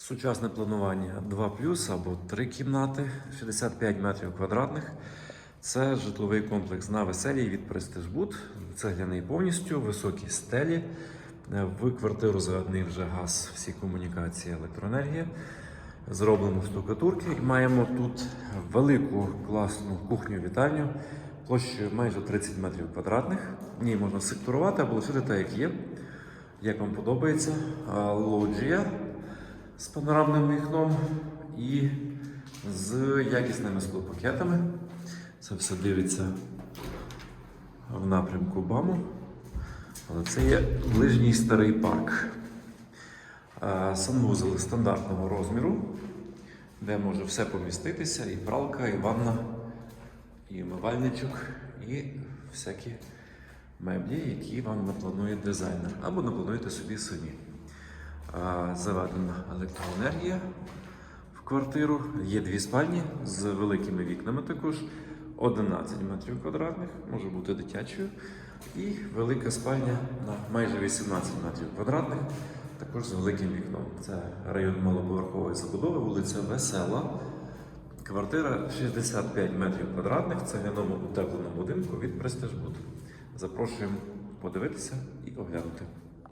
Сучасне планування 2 або 3 кімнати, 65 метрів квадратних. Це житловий комплекс на веселій від Престижбуд. Цегляний повністю, високі стелі. В квартиру заведений вже газ, всі комунікації, електроенергія. Зроблено штукатурки і маємо тут велику класну кухню-вітальню площею майже 30 метрів квадратних. В ній можна секторувати або лишити так, як є. Як вам подобається, лоджія з панорамним вікном і з якісними склопакетами. Це все дивиться в напрямку БАМу. Але це є ближній старий парк. Е, Санвузол стандартного розміру, де може все поміститися: і пралка, і ванна, і умивальничок, і всякі меблі, які вам напланує дизайнер, або наплануєте собі самі. Заведена електроенергія в квартиру. Є дві спальні з великими вікнами також. 11 метрів квадратних, може бути дитячою. І велика спальня на майже 18 метрів квадратних, також з великим вікном. Це район малоповерхової забудови, вулиця Весела. Квартира 65 метрів квадратних в цегляному утепленому будинку від Престижбуд. Запрошуємо подивитися і оглянути.